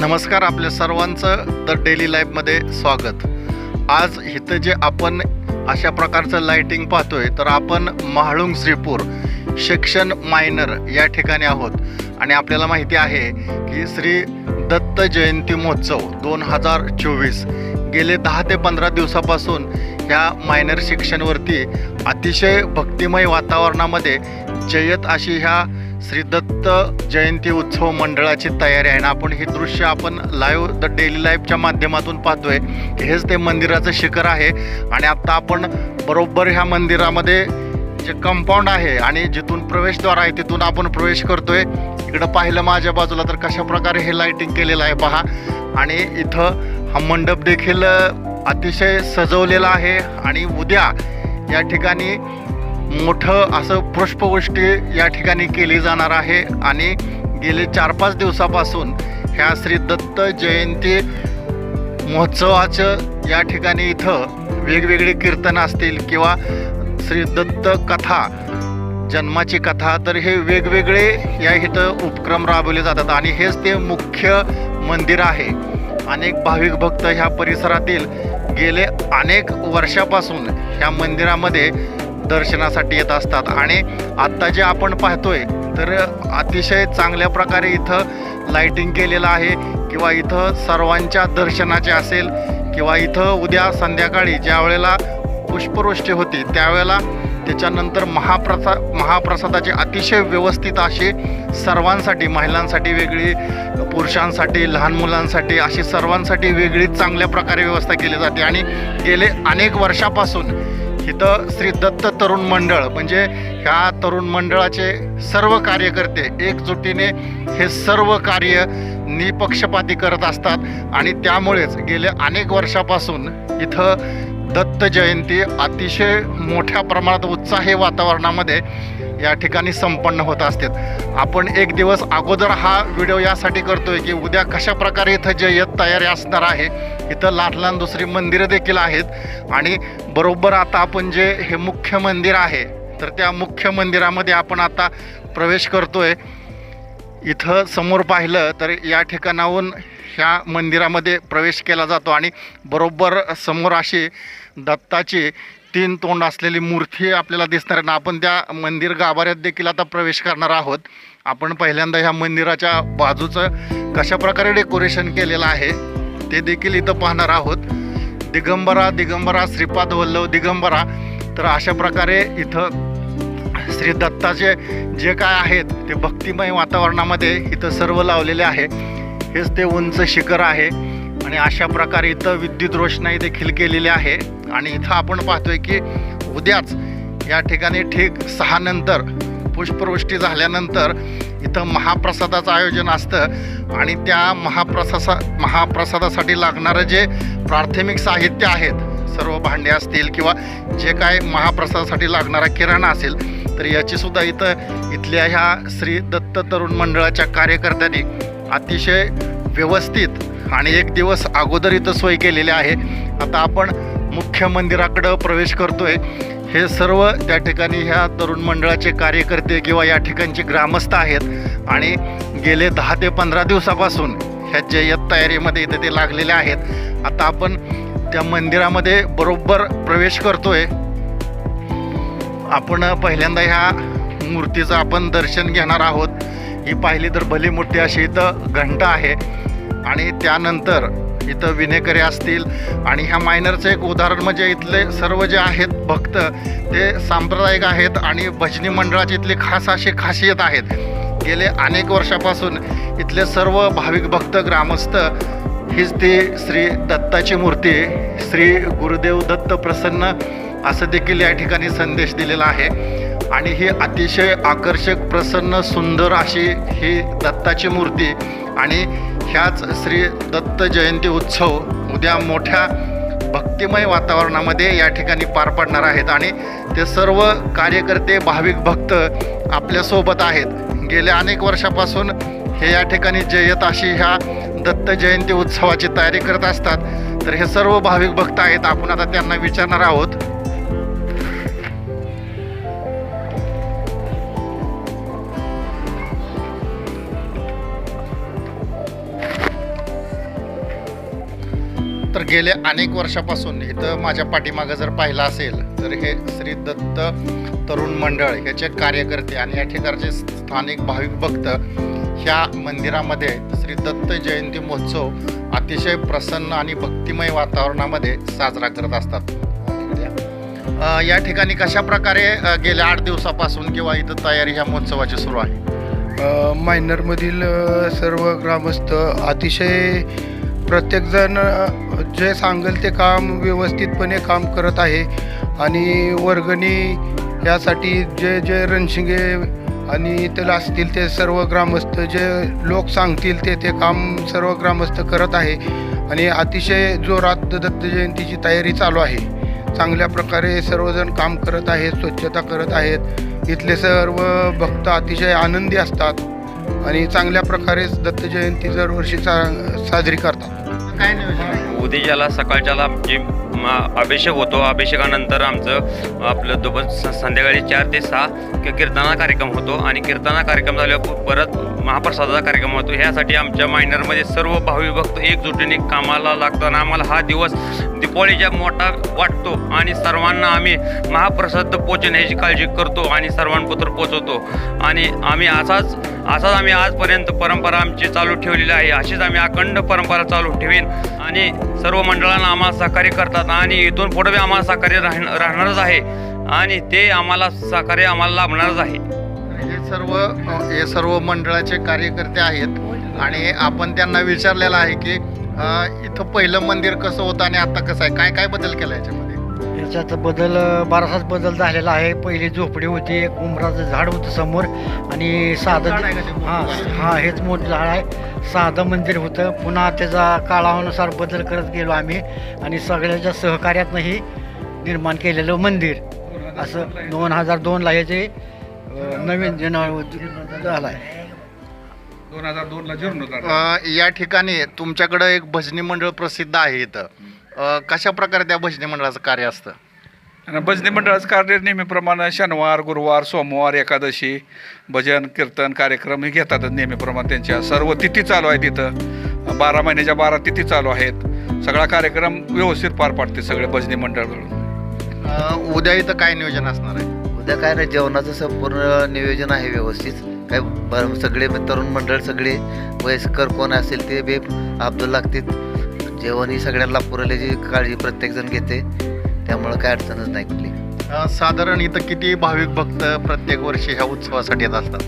नमस्कार आपल्या सर्वांचं द डेली लाईफमध्ये स्वागत. आज इथं जे आपण अशा प्रकारचं लाईटिंग पाहतोय तर आपण महाळुंग श्रीपूर सेक्शन मायनर या ठिकाणी आहोत. आणि आपल्याला माहिती आहे की श्री दत्त जयंती महोत्सव दोन हजार चोवीस गेले दहा ते पंधरा दिवसापासून ह्या मायनर सेक्शनवरती अतिशय भक्तिमय वातावरणामध्ये जयत अशी ह्या श्री दत्त जयंती उत्सव मंडळाची तयारी आहे ना आपण हे दृश्य आपण लाईव्ह द डेली लाईफच्या माध्यमातून पाहतोय. हेच ते मंदिराचं शिखर आहे आणि आत्ता आपण बरोबर ह्या मंदिरामध्ये जे कंपाऊंड आहे आणि जिथून प्रवेशद्वार आहे तिथून आपण प्रवेश करतोय. इकडं पाहिलं माझ्या बाजूला तर कशा प्रकारे हे लाईटिंग केलेलं आहे पहा. आणि इथं हा मंडप देखील अतिशय सजवलेला आहे आणि उद्या या ठिकाणी मोठं असं पुष्पवृष्टी या ठिकाणी केली जाणार आहे. आणि गेले चार पाच दिवसापासून ह्या श्री दत्त जयंती महोत्सवाचं या ठिकाणी इथं वेगवेगळी कीर्तन असतील किंवा श्री दत्त कथा जन्माची कथा तर हे वेगवेगळे या इथं उपक्रम राबवले जातात. आणि हेच ते मुख्य मंदिर आहे. अनेक भाविक भक्त ह्या परिसरातील गेले अनेक वर्षापासून ह्या मंदिरामध्ये दर्शनासाठी येत असतात. आणि आत्ता जे आपण पाहतोय तर अतिशय चांगल्या प्रकारे इथं लाइटिंग केलेलं आहे किंवा इथं सर्वांच्या दर्शनाचे असेल किंवा इथं उद्या संध्याकाळी ज्या वेळेला पुष्पवृष्टी होती त्यावेळेला त्याच्यानंतर महाप्रसा महाप्रसादाची अतिशय व्यवस्थित अशी सर्वांसाठी महिलांसाठी वेगळी पुरुषांसाठी लहान मुलांसाठी अशी सर्वांसाठी वेगळी चांगल्या प्रकारे व्यवस्था केली जाते. आणि गेले अनेक वर्षापासून इथं श्री दत्त तरुण मंडळ म्हणजे ह्या तरुण मंडळाचे सर्व कार्यकर्ते एकजुटीने हे सर्व कार्य निपक्षपाती करत असतात. आणि त्यामुळेच गेले अनेक वर्षापासून इथं दत्त जयंती अतिशय मोठ्या प्रमाणात उत्साही वातावरणामध्ये या ठिकाणी संपन्न होत असतात आपण एक दिवस अगोदर हा व्हिडिओ यासाठी करतोय की उद्या कशा प्रकारे इथं जय्यत तयारी असणार आहे इथं लहान लहान दुसरी मंदिरं देखील आहेत. आणि बरोबर आता आपण जे हे मुख्य मंदिर आहे तर त्या मुख्य मंदिरामध्ये आपण आता प्रवेश करतोय. इथं समोर पाहिलं तर या ठिकाणाहून ह्या मंदिरामध्ये प्रवेश केला जातो. आणि बरोबर समोर अशी दत्ताची तीन तोंड असलेली मूर्ती आपल्याला दिसणार आहे ना आपण त्या मंदिर गाभाऱ्यात देखील आता प्रवेश करणार आहोत. आपण पहिल्यांदा ह्या मंदिराच्या बाजूचं कशा प्रकारे डेकोरेशन केलेलं आहे ते देखील इथं पाहणार आहोत. दिगंबरा दिगंबरा श्रीपाद वल्लभ दिगंबरा. तर अशा प्रकारे इथं श्री दत्ताचे जे काय आहेत ते भक्तिमय वातावरणामध्ये इथं सर्व लावलेले आहे. हेच ते उंच शिखर आहे. आणि अशा प्रकारे इथं विद्युत रोषणाई देखील केलेली आहे. आणि इथं आपण पाहतोय की उद्याच या ठिकाणी ठीक सहा नंतर पुष्पवृष्टी झाल्यानंतर इथं महाप्रसादाचं आयोजन असतं. आणि त्या महाप्रसासा महाप्रसादासाठी लागणारं जे प्राथमिक साहित्य आहेत सर्व भांडे असतील किंवा जे काय महाप्रसादासाठी लागणारा किराणा असेल तर याचीसुद्धा इथं इथल्या ह्या श्री दत्त तरुण मंडळाच्या कार्यकर्त्यांनी अतिशय व्यवस्थित आणि एक दिवस अगोदर इथं सोय केलेली आहे. आता आपण मुख्य मंदिराकडं प्रवेश करतोय. हे सर्व त्या ठिकाणी ह्या तरुण मंडळाचे कार्यकर्ते किंवा या ठिकाणचे ग्रामस्थ आहेत. आणि गेले दहा ते पंधरा दिवसापासून ह्या जय्यत तयारीमध्ये इथे ते लागलेले आहेत. आता आपण त्या मंदिरामध्ये बरोबर प्रवेश करतोय. आपण पहिल्यांदा ह्या मूर्तीचं आपण दर्शन घेणार आहोत. ही पाहिली तर भली मोठी अशी इथं घंटा आहे. आणि त्यानंतर इथं विनेकरे असतील. आणि ह्या मायनरचं एक उदाहरण म्हणजे इथले सर्व जे आहेत भक्त ते सांप्रदायिक आहेत आणि भजनी मंडळाची इथली खास अशी खासियत आहेत. गेले अनेक वर्षापासून इथले सर्व भाविक भक्त ग्रामस्थ हीच ती श्री दत्ताची मूर्ती श्री गुरुदेव दत्त प्रसन्न असं देखील या ठिकाणी संदेश दिलेला आहे. आणि ही अतिशय आकर्षक प्रसन्न सुंदर अशी ही दत्ताची मूर्ती आणि ह्याच श्री दत्त जयंती उत्सव उद्या मोठ्या भक्तिमय वातावरणामध्ये या ठिकाणी पार पडणार आहेत आणि ते सर्व कार्यकर्ते भाविक भक्त आपल्यासोबत आहेत. गेल्या अनेक वर्षापासून हे या ठिकाणी जयत अशी ह्या दत्त जयंती उत्सवाची तयारी करत असतात. तर हे सर्व भाविक भक्त आहेत. आपण आता त्यांना विचारणार आहोत. गेले अनेक वर्षापासून इथं माझ्या पाठीमागं जर पाहिलं असेल तर हे श्री दत्त तरुण मंडळ ह्याचे कार्यकर्ते आणि या ठिकाणचे स्थानिक भाविक भक्त ह्या मंदिरामध्ये श्री दत्त जयंती महोत्सव अतिशय प्रसन्न आणि भक्तिमय वातावरणामध्ये साजरा करत असतात. या ठिकाणी कशा प्रकारे गेल्या आठ दिवसापासून किंवा इथं तयारी ह्या महोत्सवाची सुरू आहे? मायनरमधील सर्व ग्रामस्थ अतिशय प्रत्येकजण जे सांगेल ते काम व्यवस्थितपणे काम करत आहे. आणि वर्गणी यासाठी जे जे रणशिंगे आणि त्याला असतील ते सर्व ग्रामस्थ जे लोक सांगतील ते ते काम सर्व ग्रामस्थ करत आहे. आणि अतिशय जोरात दत्त जयंतीची तयारी चालू आहे. चांगल्या प्रकारे सर्वजण काम करत आहेत स्वच्छता करत आहेत. इथले सर्व भक्त अतिशय आनंदी असतात. आणि चांगल्या प्रकारे दत्त जयंती दरवर्षी सा साजरी करतात. काय नियोजन आहे सकाळच्याला जे अभिषेक होतो. अभिषेकानंतर आमचं आपलं दुपार स- संध्याकाळी चार ते सहा कीर्तना कार्यक्रम होतो. आणि कीर्तना कार्यक्रम झाल्यावर परत महाप्रसादाचा कार्यक्रम होतो. ह्यासाठी आमच्या मायनरमध्ये सर्व भावी भक्त एकजुटीने कामाला लागताना आम्हाला हा दिवस दिपावळीच्या मोठा वाटतो. आणि सर्वांना आम्ही महाप्रसाद पोचण्याची काळजी करतो आणि सर्वांपुत्र पोचवतो. आणि आम्ही असाच असाच आम्ही आजपर्यंत परंपरा आमची चालू ठेवलेली आहे. अशीच आम्ही अखंड परंपरा चालू ठेवीन. आणि सर्व मंडळांना आम्हाला सहकार्य करतात आणि इथून पुढे आम्हाला सहकार्य राहण राहणारच आहे. आणि ते आम्हाला सहकार्य आम्हाला लाभणारच आहे. हे सर्व हे सर्व मंडळाचे कार्यकर्ते आहेत आणि आपण त्यांना विचारलेलं आहे की इथं पहिलं मंदिर कसं होतं आणि आता कसं आहे? काय काय बदल केला याच्यात याच्यात बदल बराचसाच बदल झालेला आहे. पहिली झोपडी होती एक उमराचं झाड होतं समोर आणि साधं हां? हां हेच मोठं झाड आहे. साधं मंदिर होतं. पुन्हा त्याचा काळानुसार बदल करत गेलो आम्ही आणि सगळ्याच्या सहकार्यातनंही निर्माण केलेलं मंदिर. असं दोन हजार दोनला हे जे अं, नवीन झालं आहे दोन हजार दोनला जीर्ण या ठिकाणी तुमच्याकडं एक भजनी मंडळ प्रसिद्ध आहे इथं. अ, कशा प्रकारे त्या भजनी मंडळाचं कार्य असतं? आणि भजनी मंडळाचं कार्य नेहमीप्रमाणे शनिवार गुरुवार सोमवार एकादशी भजन कीर्तन कार्यक्रम हे घेतातच नेहमीप्रमाणे त्यांच्या. सर्व तिथी चालू आहेत तिथं बारा महिन्याच्या बारा तिथी चालू आहेत. सगळा कार्यक्रम व्यवस्थित पार पाडते सगळे भजनी मंडळकडून अ, उद्या इथं काय नियोजन असणार आहे? उद्या काय नाही जेवणाचं संपूर्ण नियोजन आहे व्यवस्थित. काय ब- सगळे तरुण मंडळ सगळे वयस्कर कोण असेल ते बे अब्दुल लागतील. जेवण ही सगळ्यांना पुरवल्याची काळजी प्रत्येकजण घेते त्यामुळं काय अडचणच नाही कुठली. अ, साधारण इथं किती भाविक भक्त प्रत्येक वर्षी ह्या उत्सवासाठी येत असतात?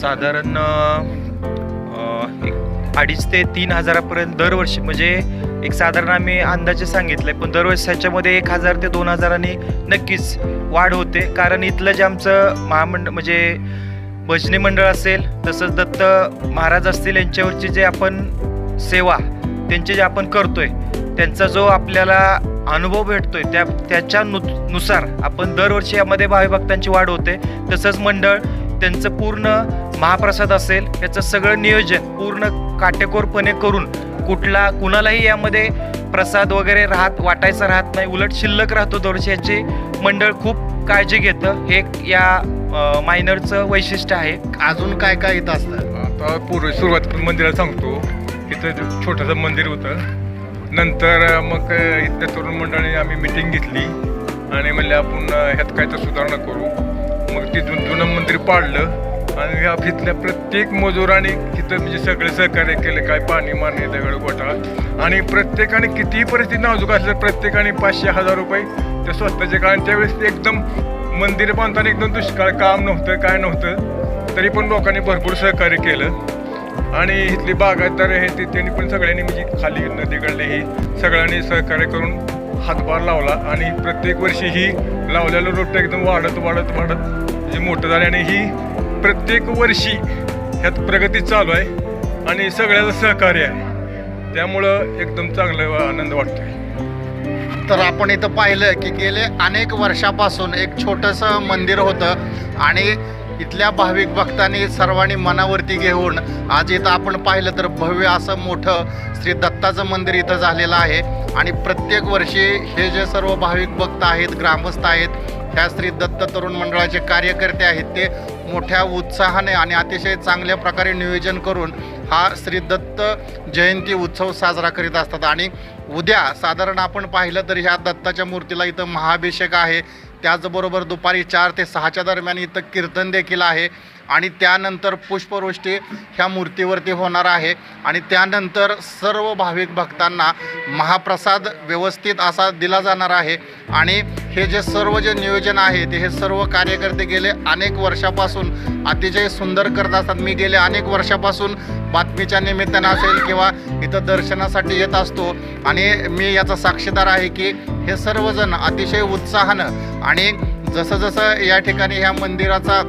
साधारण अ, एक अडीच ते तीन हजारापर्यंत दरवर्षी म्हणजे एक साधारण आम्ही अंदाजे सांगितलंय पण दरवर्षी ह्याच्यामध्ये एक हजार ते दोन हजारांनी नक्कीच वाढ होते. कारण इथलं जे आमचं महामंडळ म्हणजे भजनी मंडळ असेल तसंच दत्त महाराज असतील यांच्यावरची जे आपण सेवा त्यांचे जे आपण करतोय त्यांचा जो आपल्याला अनुभव भेटतोय त्या त्याच्या नु नुसार आपण दरवर्षी यामध्ये भावी भक्तांची वाढ होते. तसंच मंडळ त्यांचं पूर्ण महाप्रसाद असेल याचं सगळं नियोजन पूर्ण काटेकोरपणे करून कुठला कुणालाही यामध्ये प्रसाद वगैरे राहत वाटायचा राहत नाही उलट शिल्लक राहतो दरवर्षी याचे मंडळ खूप काळजी घेतं. हे एक या मायनरचं वैशिष्ट्य आहे. अजून काय काय इथं असतं? आता पूर्वी सुरुवात मंदिरात सांगतो. तिथं छोटंसं मंदिर होतं. नंतर मग इथल्या तरुण मंडळाने आम्ही मिटिंग घेतली. आणि म्हणले आपण ह्यात काय तर सुधारणा करू. मग ते जुन जुनं मंदिर पाडलं. आणि ह्या तिथल्या प्रत्येक मजुराने तिथं म्हणजे सगळे सहकार्य केले. काय पाणी मारणे दगड गोठा. आणि प्रत्येकाने कितीही परिस्थिती नाजूक असलं प्रत्येकाने पाचशे हजार रुपये ते स्वतःचे कारण त्यावेळेस ते एकदम मंदिर बांधताना एकदम दुष्काळ काम नव्हतं काय नव्हतं. तरी पण लोकांनी भरपूर सहकार्य केलं. आणि इथली बागायतदार हे ते त्यांनी पण सगळ्यांनी म्हणजे खाली नदीकडले ही सगळ्यांनी सहकार्य करून हातभार लावला आणि प्रत्येक वर्षी ही लावलेलं रोपटं एकदम वाढत वाढत वाढत म्हणजे मोठं झाले. आणि ही प्रत्येक वर्षी ह्यात प्रगती चालू आहे आणि सगळ्याचं सहकार्य आहे. त्यामुळं एकदम चांगलं आनंद वाटतोय. तर आपण इथं पाहिलं की गेले अनेक वर्षापासून एक छोटंसं मंदिर होतं आणि इथल्या भाविक भक्तांनी सर्वांनी मनावरती घेऊन आज इथं आपण पाहिलं तर भव्य असं मोठं श्री दत्ताचं मंदिर इथं झालेलं आहे. आणि प्रत्येक वर्षी हे जे सर्व भाविक भक्त आहेत ग्रामस्थ आहेत ह्या श्री दत्त तरुण मंडळाचे कार्यकर्ते आहेत ते मोठ्या उत्साहाने आणि अतिशय चांगल्या प्रकारे नियोजन करून हा श्री दत्त जयंती उत्सव साजरा करीत असतात. आणि उद्या साधारण आपण पाहिलं तर ह्या दत्ताच्या मूर्तीला इथं महाभिषेक आहे. त्याचबरोबर दुपारी चार ते सहाच्या दरम्यान इथं कीर्तन देखील आहे. आणि त्यानंतर पुष्पवृष्टी ह्या मूर्तीवरती होणार आहे. आणि त्यानंतर सर्व भाविक भक्तांना महाप्रसाद व्यवस्थित असा दिला जाणार आहे. आणि हे जे सर्व जे नियोजन आहे ते हे सर्व कार्यकर्ते गेले अनेक वर्षापासून. अतिशय सुंदर करत असतात मी गेले अनेक वर्षापासून बातमीच्या निमित्तानं असेल किंवा इथं दर्शनासाठी येत असतो. आणि मी याचा साक्षीदार आहे की हे सर्वजण अतिशय उत्साहानं आणि जसं जसं या ठिकाणी ह्या मंदिराचा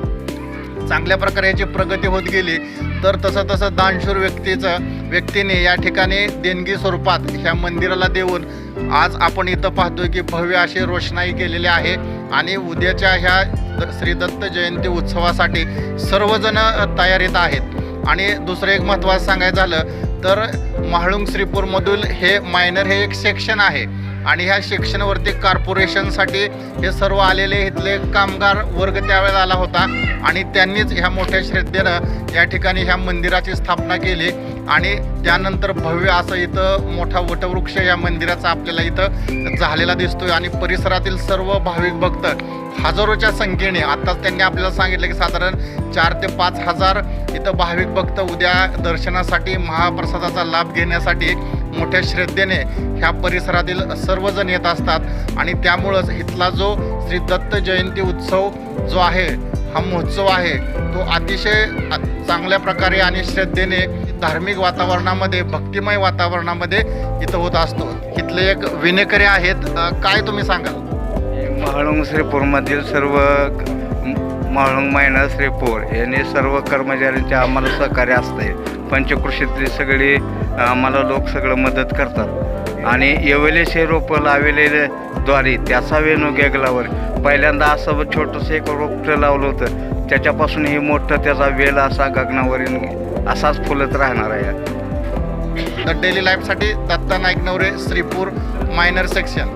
चांगल्या प्रकारे याची प्रगती होत गेली तर तसं तसं दानशूर व्यक्तीचं व्यक्तीने या ठिकाणी देणगी स्वरूपात ह्या मंदिराला देऊन आज आपण इथं पाहतोय की भव्य अशी रोषणाई केलेली आहे. आणि उद्याच्या ह्या द- श्री दत्त जयंती उत्सवासाठी सर्वजण तयारीत आहेत. आणि दुसरं एक महत्त्वाचं सांगायचं झालं तर म्हाळुंग श्रीपूरमधील हे मायनर हे एक सेक्शन आहे. आणि ह्या सेक्शनवरती कॉर्पोरेशनसाठी हे सर्व आलेले इथले कामगार वर्ग त्यावेळेला आला होता. आणि त्यांनीच ह्या मोठ्या श्रद्धेनं या ठिकाणी ह्या मंदिराची स्थापना केली. आणि त्यानंतर भव्य असं इथं मोठा वटवृक्ष या मंदिराचा आपल्याला इथं झालेला दिसतोय. आणि परिसरातील सर्व भाविक भक्त हजारोच्या संख्येने आत्ताच त्यांनी आपल्याला सांगितलं की साधारण चार ते पाच हजार इथं भाविक भक्त उद्या दर्शनासाठी महाप्रसादाचा लाभ घेण्यासाठी मोठ्या श्रद्धेने ह्या परिसरातील सर्वजण येत असतात आणि त्यामुळंच इथला जो श्री दत्त जयंती उत्सव जो आहे हा महोत्सव आहे तो अतिशय चांगल्या प्रकारे आणि श्रद्धेने धार्मिक वातावरणामध्ये भक्तिमय वातावरणामध्ये इथं होत असतो. इथले एक विनेकरे आहेत काय तुम्ही सांगाल? महाळुंग श्रीपूरमधील सर्व महाळुंग महिना श्रीपूर यांनी सर्व कर्मचाऱ्यांचे आम्हाला सहकार्य असते पंचकृषीतली सगळी आम्हाला लोक सगळं मदत करतात. आणि येवलेचे रोपं लावलेले द्वारे त्याचा वेणू गेगलावर पहिल्यांदा असं छोटंसं एक रोपटं लावलं होतं. त्याच्यापासून हे मोठं त्याचा वेल असा गगनावरील असाच फुलत राहणार आहे. द डेली लाईफसाठी दत्ता नाईक नवरे श्रीपूर मायनर सेक्शन